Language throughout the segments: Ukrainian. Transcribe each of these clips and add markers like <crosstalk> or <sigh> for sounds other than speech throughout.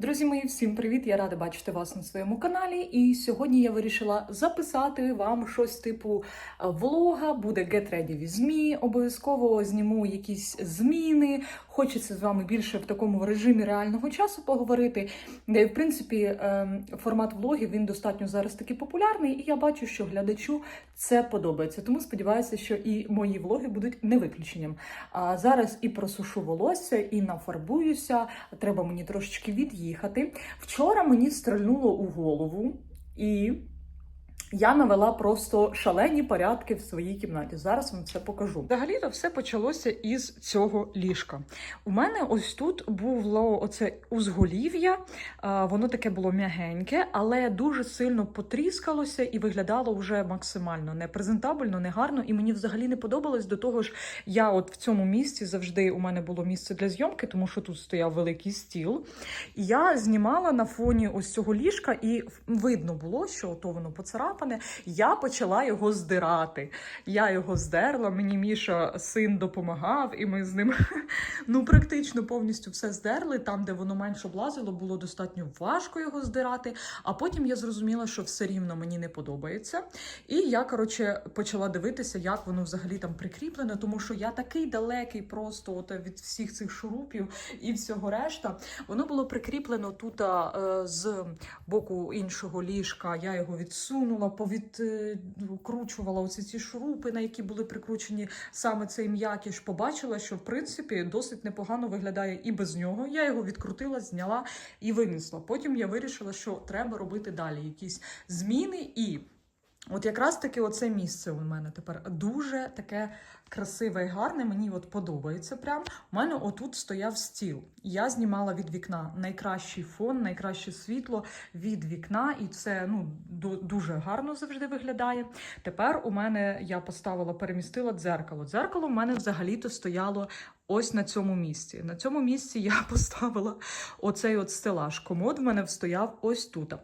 Друзі мої, всім привіт! Я рада бачити вас на своєму каналі. І сьогодні я вирішила записати вам щось типу е, влога. Буде Get Ready with Me. Обов'язково зніму якісь зміни. Хочеться з вами більше в такому режимі реального часу поговорити. Де, в принципі, ем, формат влогів він достатньо зараз такий популярний, і я бачу, що глядачу це подобається. Тому сподіваюся, що і мої влоги будуть не виключенням. А зараз і просушу волосся, і нафарбуюся. Треба мені трошечки від'їхати. Вчора мені стрельнуло у голову, і я навела просто шалені порядки в своїй кімнаті. Зараз вам це покажу. Взагалі-то все почалося із цього ліжка. У мене ось тут було оце узголів'я, воно таке було м'ягеньке, але дуже сильно потріскалося і виглядало вже максимально непрезентабельно, негарно. І мені взагалі не подобалось до того ж, я от в цьому місці завжди у мене було місце для зйомки, тому що тут стояв великий стіл. Я знімала на фоні ось цього ліжка, і видно було, що то воно поцарапане. Я почала його здирати. Я його здерла, мені Міша син допомагав, і ми з ним <laughs> ну практично повністю все здерли. Там, де воно менше облазило, було достатньо важко його здирати. А потім я зрозуміла, що все рівно мені не подобається. І я, коротше, почала дивитися, як воно взагалі там прикріплене, тому що я такий далекий просто от від всіх цих шурупів і всього решта. Воно було прикріплено тут а, е, з боку іншого ліжка. Я його відсунула, повідкручувала оці ці шурупи, на які були прикручені саме цей м'якіш. Побачила, що в принципі досить непогано виглядає і без нього. Я його відкрутила, зняла і винесла. Потім я вирішила, що треба робити далі якісь зміни і. От якраз таки оце місце у мене тепер дуже таке красиве і гарне. Мені от подобається. Прям у мене отут стояв стіл. Я знімала від вікна найкращий фон, найкраще світло від вікна, і це ну дуже гарно завжди виглядає. Тепер у мене я поставила, перемістила дзеркало. Дзеркало в мене взагалі-то стояло. Ось на цьому місці. На цьому місці я <laughs> поставила оцей от стелаж. Комод в мене стояв ось тут.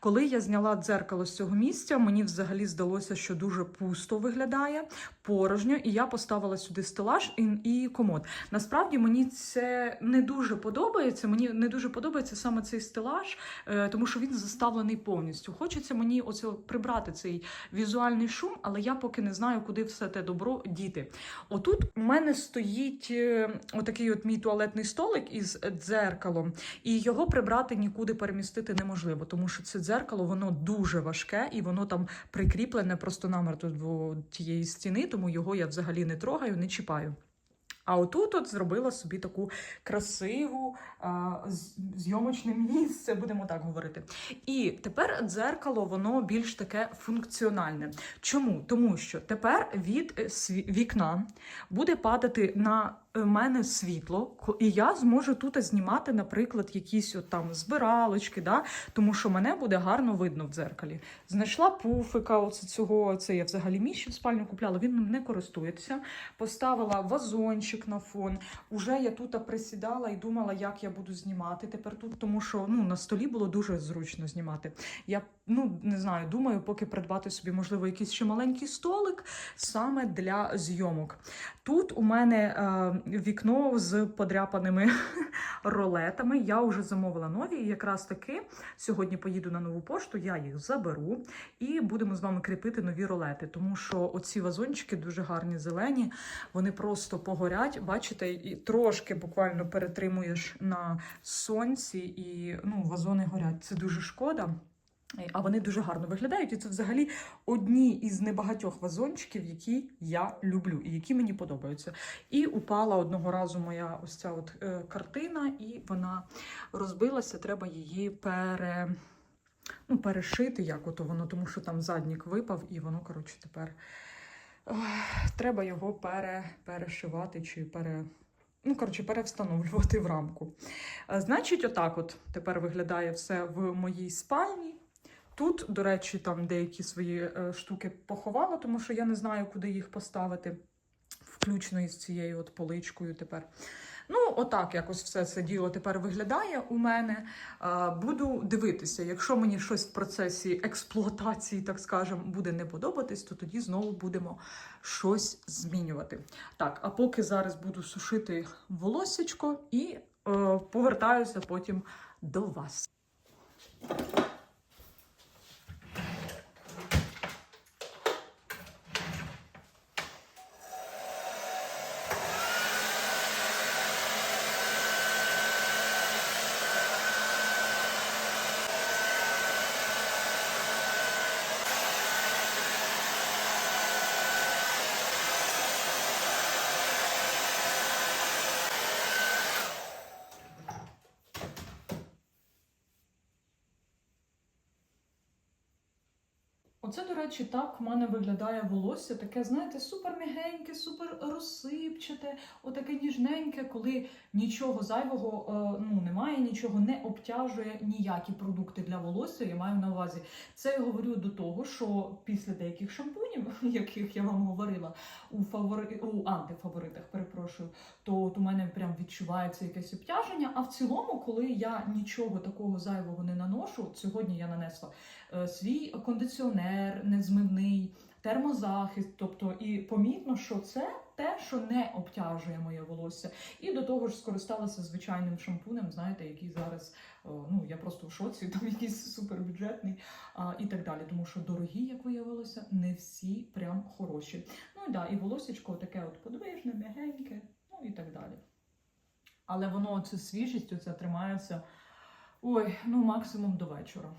Коли я зняла дзеркало з цього місця, мені взагалі здалося, що дуже пусто виглядає, порожньо, і я поставила сюди стелаж і, і комод. Насправді мені це не дуже подобається. Мені не дуже подобається саме цей стелаж, е, тому що він заставлений повністю. Хочеться мені оце прибрати цей візуальний шум, але я поки не знаю, куди все те добро діти. Отут у мене стоїть е, отакий от мій туалетний столик із дзеркалом, і його прибрати нікуди перемістити неможливо, тому що це дзеркало воно дуже важке і воно там прикріплене просто намертво до тієї стіни, тому його я взагалі не трогаю, не чіпаю. А отут от зробила собі таку красиву зйомочне місце, будемо так говорити. І тепер дзеркало, воно більш таке функціональне. Чому? Тому що тепер від е, вікна буде падати на е, мене світло, і я зможу тут знімати, наприклад, якісь от там збиралочки, да? тому що мене буде гарно видно в дзеркалі. Знайшла пуфика, оце цього, це я взагалі міщі в спальню купляла, він не користується. Поставила вазончик на фон. Уже я тут присідала і думала, як я буду знімати тепер тут, тому що ну, на столі було дуже зручно знімати. Я ну не знаю, думаю, поки придбати собі, можливо, якийсь ще маленький столик саме для зйомок. Тут у мене е, вікно з подряпаними <laughs> ролетами. Я вже замовила нові. І якраз таки сьогодні поїду на нову пошту, я їх заберу і будемо з вами кріпити нові ролети. Тому що оці вазончики дуже гарні, зелені, вони просто погорять. Бачите, і трошки буквально перетримуєш на сонці, і ну, вазони горять. Це дуже шкода. А вони дуже гарно виглядають, і це взагалі одні із небагатьох вазончиків, які я люблю і які мені подобаються. І упала одного разу моя ось ця от е, картина, і вона розбилася. Треба її пере, ну, перешити, як ото воно, тому що там заднік випав, і воно, коротше, тепер ех, треба його пере, перешивати чи пере. Ну, коротше, перевстановлювати в рамку. Е, Значить, отак от тепер виглядає все в моїй спальні. Тут, до речі, там деякі свої е, штуки поховала, тому що я не знаю, куди їх поставити, включно із цією от поличкою тепер. Ну, отак якось все це діло тепер виглядає у мене. Буду дивитися, якщо мені щось в процесі експлуатації, так скажемо, буде не подобатись, то тоді знову будемо щось змінювати. Так, а поки зараз буду сушити волосечко і е, повертаюся потім до вас. Оце, до речі, так в мене виглядає волосся. Таке, знаєте, супер м'ягеньке, супер розсипчате, отаке ніжненьке, коли нічого зайвого е, ну, немає, нічого не обтяжує ніякі продукти для волосся. Я маю на увазі. Це я говорю до того, що після деяких шампунів, <laughs> яких я вам говорила, у фавори... у антифаворитах, перепрошую, то от у мене прям відчувається якесь обтяження. А в цілому, коли я нічого такого зайвого не наношу, сьогодні я нанесла е, свій кондиціонер незмивний, термозахист, тобто і помітно, що це те, що не обтяжує моє волосся. І до того ж скористалася звичайним шампунем, знаєте, який зараз е, ну я просто в шоці, <laughs> там якийсь супербюджетний а, і так далі. Тому що дорогі, як виявилося, не всі прям хороші. Ну і да, і волосечко таке от подвижне, м'ягеньке, ну і так далі. Але воно це свіжість, оце тримається. Ой, ну максимум до вечора.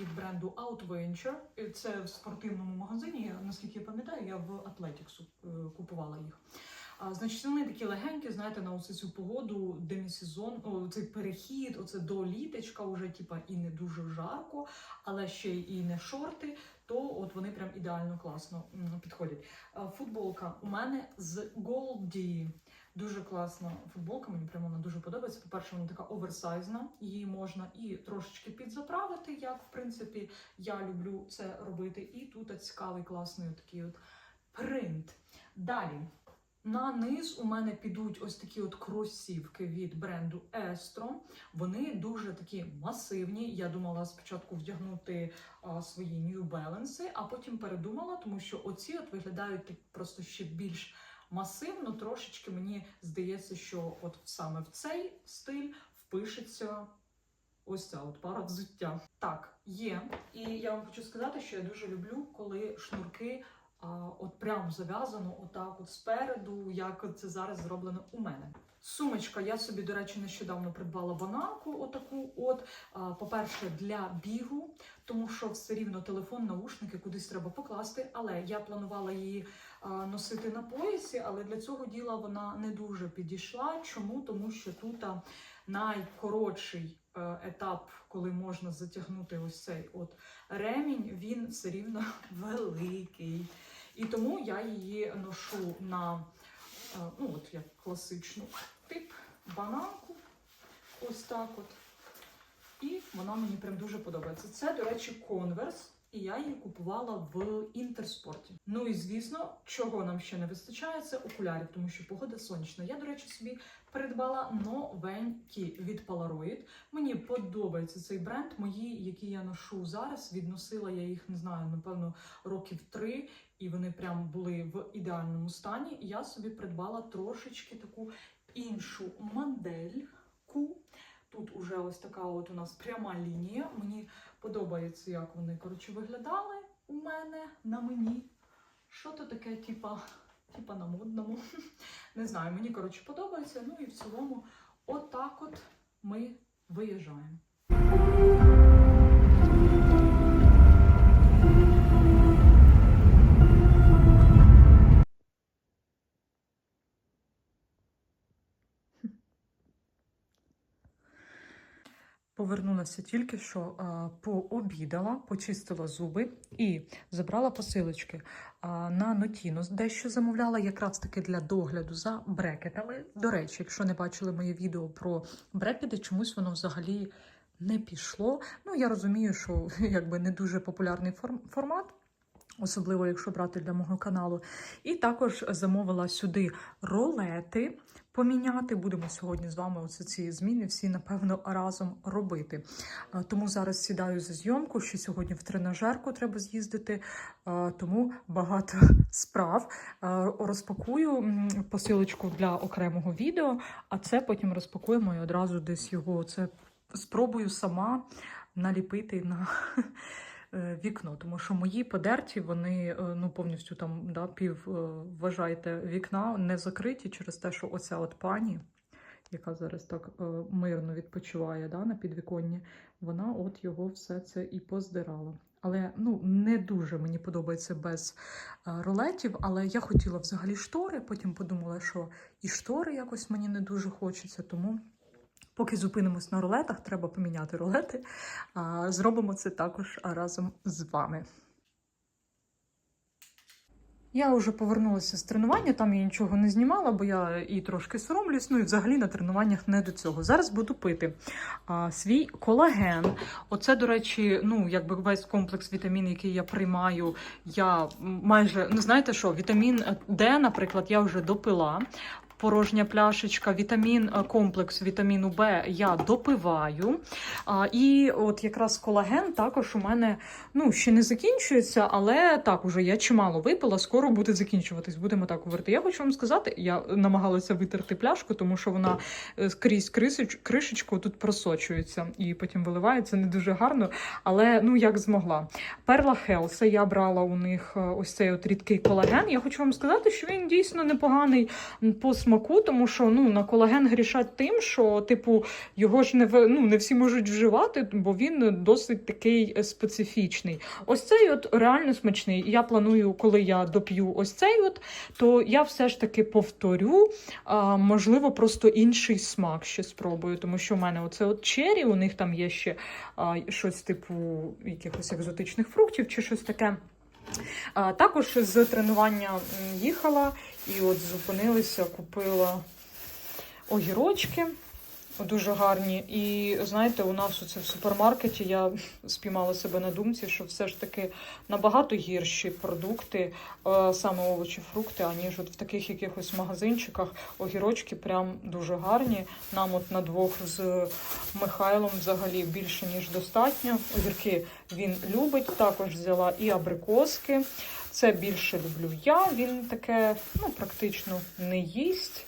Від бренду Outventure. Це в спортивному магазині. Наскільки я пам'ятаю, я в Athletics е, купувала їх. А, значить, вони такі легенькі, знаєте, на оцю цю погоду, демісезон, о, цей перехід, оце до літочка, вже типа і не дуже жарко, але ще і не шорти. То от вони прям ідеально класно підходять. Футболка у мене з Goldie. Дуже класна футболка, мені прямо вона дуже подобається. По-перше, вона така оверсайзна, її можна і трошечки підзаправити, як в принципі я люблю це робити. І тут цікавий класний такий от принт. Далі. На низ у мене підуть ось такі от кросівки від бренду Estro. Вони дуже такі масивні. Я думала спочатку вдягнути а, свої New Balance, а потім передумала, тому що оці от виглядають так просто ще більш масивно. Трошечки мені здається, що от саме в цей стиль впишеться ось ця от пара взуття. Так, є. І я вам хочу сказати, що я дуже люблю, коли шнурки от прям зав'язано, отак, от спереду, як це зараз зроблено у мене. Сумочка, я собі, до речі, нещодавно придбала бананку, отаку. От, по-перше, для бігу, тому що все рівно телефон, наушники кудись треба покласти. Але я планувала її носити на поясі, але для цього діла вона не дуже підійшла. Чому? Тому що тут найкоротший е, етап, коли можна затягнути ось цей от ремінь, він все рівно <laughs> великий. І тому я її ношу на е, ну от як класичну тип бананку. Ось так от. І вона мені прям дуже подобається. Це, до речі, конверс. І я її купувала в інтерспорті. Ну і звісно, чого нам ще не вистачає, це окулярів, тому що погода сонячна. Я, до речі, собі придбала новенькі від Polaroid. Мені подобається цей бренд. Мої, які я ношу зараз, відносила я їх, не знаю, напевно, років три, і вони прям були в ідеальному стані. Я собі придбала трошечки таку іншу модельку. Тут уже ось така от у нас пряма лінія. Мені подобається, як вони коротше виглядали у мене на мені. Що то таке, типа, типа на модному. <laughs> Не знаю, мені коротше подобається. Ну і в цілому, отак от ми виїжджаємо. Повернулася тільки що пообідала, почистила зуби і забрала посилочки на Нотінус. Дещо замовляла якраз таки для догляду за брекетами. До речі, якщо не бачили моє відео про брекети, чомусь воно взагалі не пішло. Ну, я розумію, що <laughs> якби не дуже популярний формат. Особливо, якщо брати для мого каналу. І також замовила сюди ролети поміняти. Будемо сьогодні з вами оце ці зміни всі, напевно, разом робити. Тому зараз сідаю за зйомку, що сьогодні в тренажерку треба з'їздити, тому багато <laughs> справ. Розпакую посилочку для окремого відео, а це потім розпакуємо і одразу десь його це спробую сама наліпити на. <laughs> е, Вікно, тому що мої подерті, вони е, ну повністю там да, пів е, вважайте вікна не закриті через те, що оця от пані, яка зараз так мирно відпочиває да, на підвіконні, вона от його все це і поздирала. Але ну не дуже мені подобається без ролетів. Але я хотіла взагалі штори. Потім подумала, що і штори якось мені не дуже хочеться, тому. Поки зупинимось на рулетах, треба поміняти рулети. Зробимо це також разом з вами. Я вже повернулася з тренування, там я нічого не знімала, бо я і трошки соромлюсь, ну і взагалі на тренуваннях не до цього. Зараз буду пити а, свій колаген. Оце, до речі, ну якби весь комплекс вітамін, який я приймаю, я майже ну знаєте що, вітамін Д, наприклад, я вже допила. Порожня пляшечка, вітамін е, комплекс вітаміну Б я допиваю. А, і от якраз колаген також у мене ну, ще не закінчується, але так уже я чимало випила, скоро буде закінчуватись. Будемо так говорити. Я хочу вам сказати, я намагалася витерти пляшку, тому що вона е, крізь кришечку тут просочується і потім виливається не дуже гарно, але ну як змогла. Перла Хелса я брала у них е, ось цей от рідкий колаген. Я хочу вам сказати, що він дійсно непоганий по смаку, тому що ну на колаген грішать тим, що типу його ж не ну, не всі можуть вживати, бо він досить такий е, специфічний. Ось цей от реально смачний. Я планую, коли я доп'ю ось цей, от то я все ж таки повторю. А, можливо, просто інший смак ще спробую, тому що в мене оце от чері, у них там є ще а, щось типу якихось екзотичних фруктів чи щось таке. Також з тренування їхала і от зупинилися, купила огірочки. Дуже гарні. І знаєте, у нас оце в супермаркеті я спіймала себе на думці, що все ж таки набагато гірші продукти, е, саме овочі, фрукти, аніж от в таких якихось магазинчиках. Огірочки прям дуже гарні. Нам от на двох з Михайлом взагалі більше ніж достатньо. Огірки він любить. Також взяла і абрикоски. Це більше люблю я. Він таке ну, практично не їсть.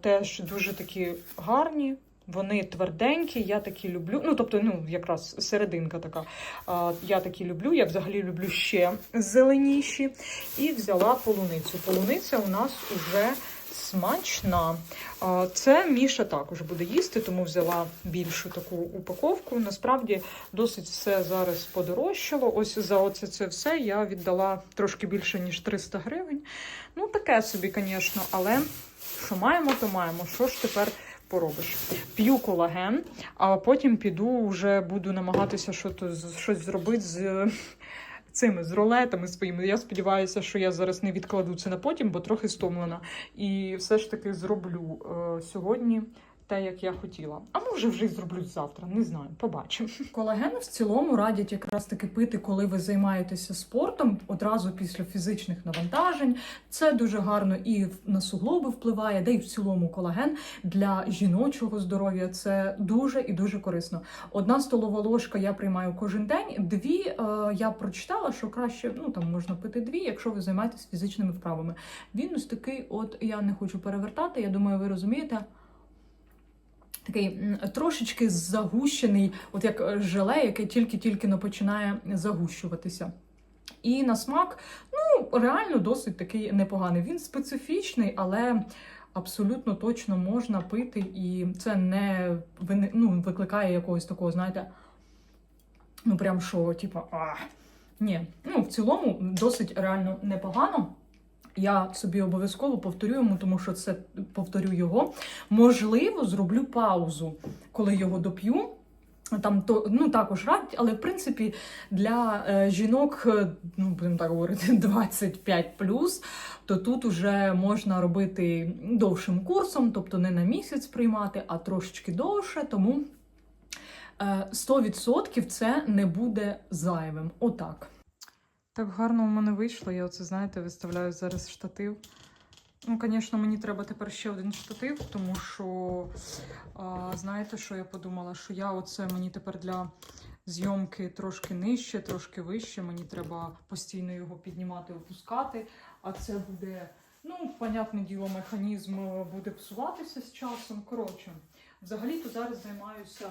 Теж дуже такі гарні. Вони тверденькі, я такі люблю. Ну, тобто, ну, якраз серединка така. Я такі люблю. Я взагалі люблю ще зеленіші. І взяла полуницю. Полуниця у нас уже смачна. Це Міша також буде їсти, тому взяла більшу таку упаковку. Насправді досить все зараз подорожчало. Ось за оце це все я віддала трошки більше, ніж 300 гривень. Ну, таке собі, звісно, але що маємо, то маємо. Що ж тепер поробиш? П'ю колаген, а потім піду вже буду намагатися щось, зробити з. <laughs> Цими з ролетами своїми. Я сподіваюся, що я зараз не відкладу це на потім, бо трохи стомлена. І все ж таки зроблю е, сьогодні те, як я хотіла. А може вже й зроблю завтра, не знаю, побачимо. Колаген в цілому радять якраз таки пити, коли ви займаєтеся спортом, одразу після фізичних навантажень. Це дуже гарно і на суглоби впливає, де й в цілому колаген для жіночого здоров'я. Це дуже і дуже корисно. Одна столова ложка я приймаю кожен день. Дві е, я прочитала, що краще ну там можна пити дві, якщо ви займаєтесь фізичними вправами. Він ось такий, от я не хочу перевертати. Я думаю, ви розумієте. Такий трошечки загущений, от як е, желе, яке тільки-тільки починає загущуватися. І на смак, ну, реально досить такий непоганий. Він специфічний, але абсолютно точно можна пити, і це не ну, викликає якогось такого, знаєте, ну прям що, типу, а. Ні, ну в цілому досить реально непогано. Я собі обов'язково повторю йому, тому що це повторю його. Можливо, зроблю паузу, коли його доп'ю. Там то ну також радять, але в принципі для е, жінок, е, ну будемо так говорити, <laughs> 25 плюс, то тут уже можна робити довшим курсом, тобто не на місяць приймати, а трошечки довше. Тому е, 100% це не буде зайвим. Отак. Так гарно у мене вийшло. Я оце, знаєте, виставляю зараз штатив. Ну, звісно, мені треба тепер ще один штатив, тому що, а, знаєте, що я подумала? Що я оце мені тепер для зйомки трошки нижче, трошки вище. Мені треба постійно його піднімати, опускати. А це буде, ну, понятне діло, механізм е, буде псуватися з часом. Коротше, взагалі-то зараз займаюся,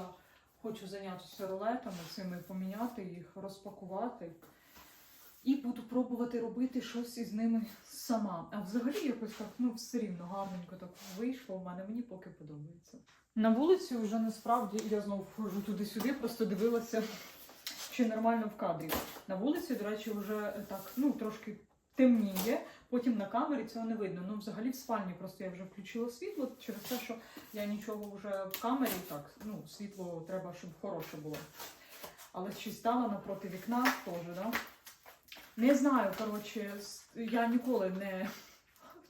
хочу зайнятися рулетами, цими поміняти їх, розпакувати. І буду пробувати робити щось із ними сама. А взагалі якось так, ну, все рівно гарненько так вийшло у мене, мені поки подобається. На вулиці вже насправді я знову вхожу туди-сюди, просто дивилася, чи нормально в кадрі. На вулиці, до речі, вже так, ну, трошки темніє, потім на камері цього не видно. Ну, взагалі в спальні просто я вже включила світло через те, що я нічого вже в камері так, ну, світло треба, щоб хороше було. Але ще стала напроти вікна теж, да? Не знаю, коротше, я ніколи не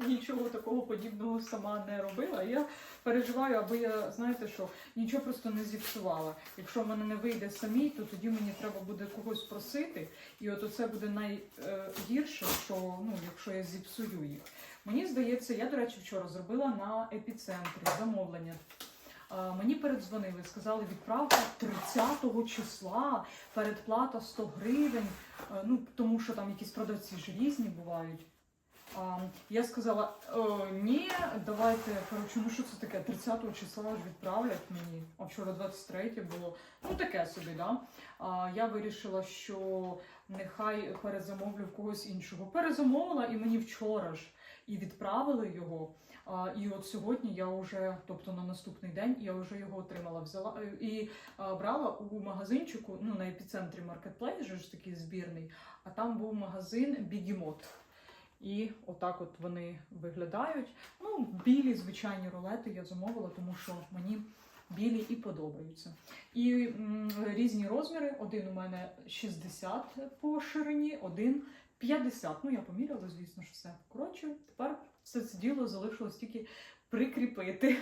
нічого такого подібного сама не робила. Я переживаю, аби я, знаєте що, нічого просто не зіпсувала. Якщо в мене не вийде самій, то тоді мені треба буде когось просити. І от оце буде найгірше, що ну, якщо я зіпсую їх. Мені здається, я, до речі, вчора зробила на епіцентрі замовлення. Мені передзвонили, сказали, відправка 30 числа, передплата 100 гривень. Е, Ну, тому що там якісь продавці ж різні бувають. А, я сказала, ні, давайте, коротше, ну що це таке? 30 числа ж відправлять мені, а вчора 23 було. Ну таке собі, да? А, я вирішила, що нехай перезамовлю в когось іншого. Перезамовила і мені вчора ж і відправили його. А, і от сьогодні я вже, тобто на наступний день, я вже його отримала, взяла е, і а, брала у магазинчику, ну на епіцентрі же ж такий збірний, а там був магазин Бігімот. І отак от вони виглядають. Ну, білі звичайні рулети я замовила, тому що мені білі і подобаються. І м, різні розміри. Один у мене 60 по ширині, один 50. Ну, я поміряла, звісно ж, все. Коротше, тепер все це діло залишилось тільки прикріпити.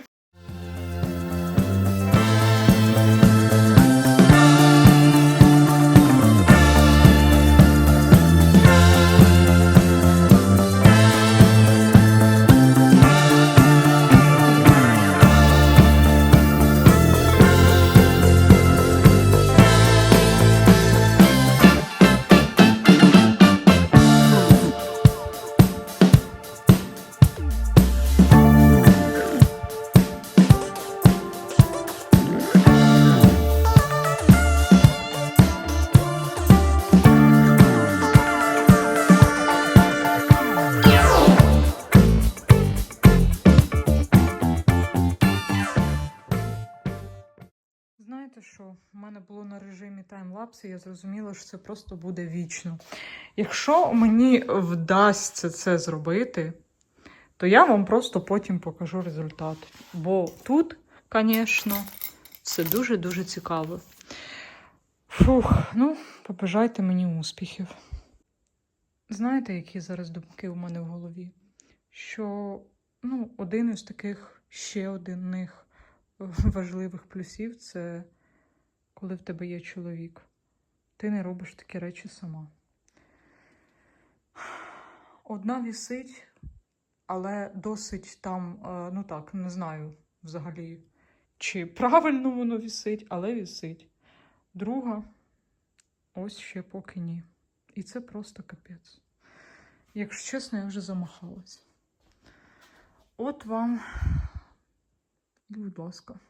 В мене було на режимі таймлапс, і я зрозуміла, що це просто буде вічно. Якщо мені вдасться це зробити, то я вам просто потім покажу результат. Бо тут, звісно, все дуже-дуже цікаво. Фух, ну, побажайте мені успіхів. Знаєте, які зараз думки у мене в голові? Що ну, один із таких ще один них важливих плюсів це коли в тебе є чоловік. Ти не робиш такі речі сама. Одна вісить, але досить там, е, ну так, не знаю взагалі, чи правильно воно вісить, але вісить. Друга, ось ще поки ні. І це просто капець. Якщо чесно, я вже замахалась. От вам, будь ласка,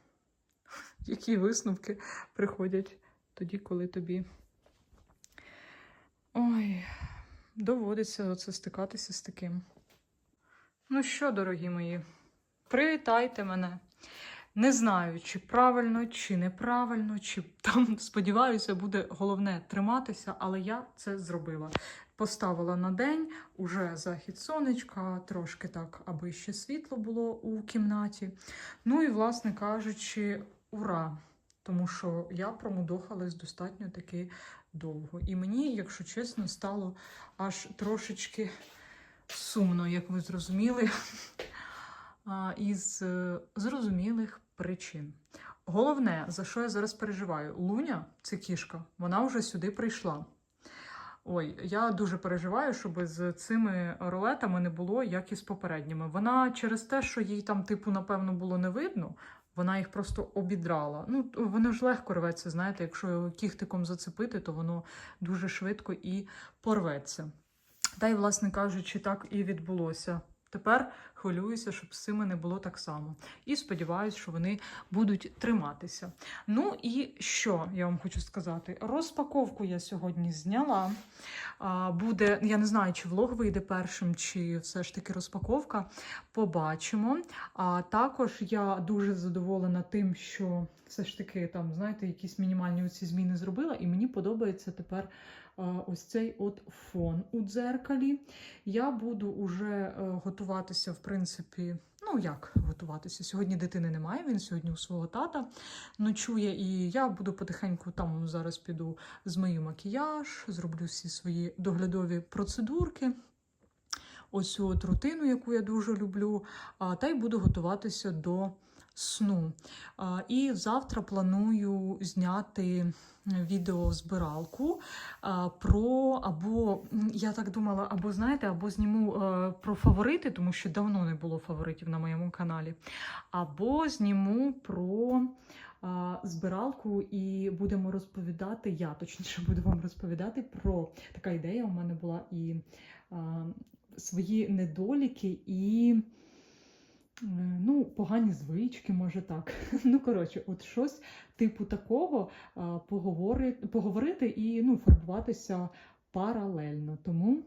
які висновки приходять тоді, коли тобі. Ой, доводиться оце стикатися з таким. Ну що, дорогі мої, привітайте мене. Не знаю, чи правильно, чи неправильно, чи там, <laughs> сподіваюся, буде головне триматися, але я це зробила. Поставила на день уже захід сонечка, трошки так, аби ще світло було у кімнаті. Ну і, власне кажучи, ура! Тому що я промудохалась достатньо таки довго. І мені, якщо чесно, стало аж трошечки сумно, як ви зрозуміли, <laughs> із е, зрозумілих причин. Головне, за що я зараз переживаю, Луня, це кішка, вона вже сюди прийшла. Ой, я дуже переживаю, щоб з цими ролетами не було як і з попередніми. Вона через те, що їй там, типу, напевно, було не видно, вона їх просто обідрала. Ну, воно ж легко рветься, знаєте, якщо його кіхтиком зацепити, то воно дуже швидко і порветься. Та й, власне кажучи, так і відбулося. Тепер хвилююся, щоб з цими не було так само. І сподіваюся, що вони будуть триматися. Ну і що я вам хочу сказати? Розпаковку я сьогодні зняла. Буде, я не знаю, чи влог вийде першим, чи все ж таки розпаковка. Побачимо. А також я дуже задоволена тим, що все ж таки там, знаєте, якісь мінімальні ці зміни зробила, і мені подобається тепер ось цей от фон у дзеркалі. Я буду уже готуватися, в принципі, ну як готуватися? Сьогодні дитини немає, він сьогодні у свого тата ночує, і я буду потихеньку там зараз піду змию макіяж, зроблю всі свої доглядові процедурки. Ось цю от рутину, яку я дуже люблю, та й буду готуватися до сну. І завтра планую зняти відеозбиралку про або я так думала, або знаєте, або зніму е, про фаворити, тому що давно не було фаворитів на моєму каналі, або зніму про збиралку і будемо розповідати. Я точніше буду вам розповідати про така ідея. У мене була і а, свої недоліки і. Ну, погані звички, може так. <laughs> Ну, коротше, от щось типу такого поговорити, поговорити і ну, фарбуватися паралельно. Тому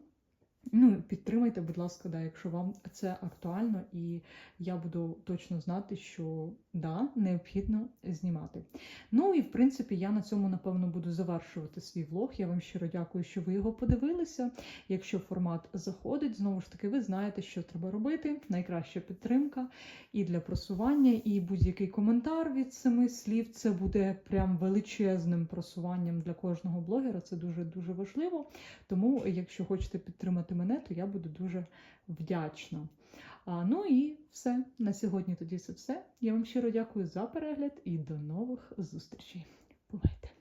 ну, підтримайте, будь ласка, да, якщо вам це актуально, і я буду точно знати, що да, необхідно знімати. Ну і в принципі, я на цьому напевно буду завершувати свій влог. Я вам щиро дякую, що ви його подивилися. Якщо формат заходить, знову ж таки, ви знаєте, що треба робити. Найкраща підтримка і для просування, і будь-який коментар від семи слів. Це буде прям величезним просуванням для кожного блогера. Це дуже дуже важливо. Тому, якщо хочете підтримати мене, то я буду дуже вдячна. А, ну і все. На сьогодні тоді це все. Я вам щиро дякую за перегляд і до нових зустрічей. Бувайте!